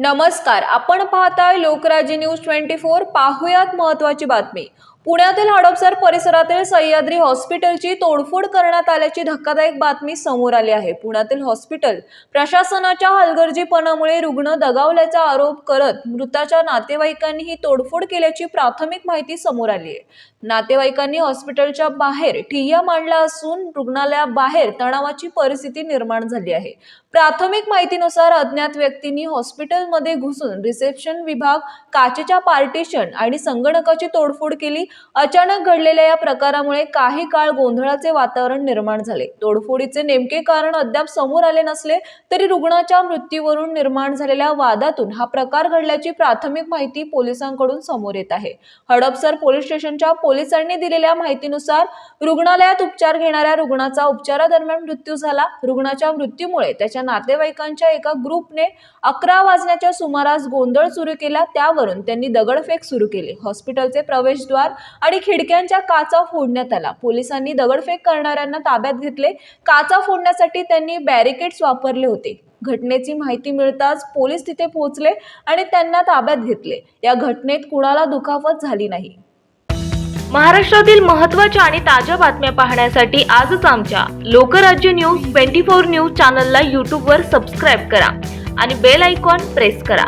नमस्कार. आपण पाहताय लोकराज्य न्यूज ट्वेंटी फोर. पाहुयात महत्वाची बातमी. पुण्यातील हडपसर परिसरातील सह्याद्री हॉस्पिटलची तोडफोड करण्यात आल्याची धक्कादायक बातमी समोर आली आहे. पुण्यातील हॉस्पिटल प्रशासनाच्या हलगर्जीपणामुळे रुग्ण दगावल्याचा आरोप करत मृताच्या नातेवाईकांनी ही तोडफोड केल्याची प्राथमिक माहिती समोर आली आहे. नातेवाईकांनी हॉस्पिटलच्या बाहेर ठिय्या मांडला असून रुग्णालयाबाहेर तणावाची परिस्थिती निर्माण झाली आहे. प्राथमिक माहितीनुसार अज्ञात व्यक्तींनी हॉस्पिटलमध्ये घुसून रिसेप्शन विभाग काचेच्या पार्टिशन आणि संगणकाची तोडफोड केली. अचानक घडलेल्या या प्रकारामुळे काही काळ गोंधळाचे वातावरण निर्माण झाले. तोडफोडीचे नेमके कारण अद्याप समोर आले नसले तरी रुग्णाच्या मृत्यूवरून निर्माण झालेल्या वादातून हा प्रकार घडल्याची प्राथमिक माहिती पोलिसांकडून समोर येत आहे. हडपसर पोलीस स्टेशनच्या पोलिसांनी दिलेल्या माहितीनुसार रुग्णालयात उपचार घेणाऱ्या रुग्णाचा उपचारादरम्यान मृत्यू झाला. रुग्णाच्या मृत्यूमुळे त्याच्या नातेवाईकांच्या एका ग्रुपने अकरा वाजण्याच्या सुमारास गोंधळ सुरू केला. त्यावरून त्यांनी दगडफेक सुरू केली. हॉस्पिटलचे प्रवेशद्वार आणि खिडक्यांच्या काचा फोडण्यात आला. पोलिसांनी दगडफेक करणाऱ्यांना ताब्यात घेतले. काचा फोडण्यासाठी त्यांनी बॅरिकेड्स वापरले होते. घटनेची माहिती मिळताच पोलीस तिथे पोहोचले आणि त्यांना ताब्यात घेतले. या घटनेत कुणाला दुखापत झाली नाही. महाराष्ट्रातील महत्त्वाच्या आणि ताज्या बातम्या पाहण्यासाठी आजच आमच्या Lokrajya news twenty four news चॅनलला यूट्यूबवर सबस्क्राईब करा आणि बेल आयकॉन प्रेस करा.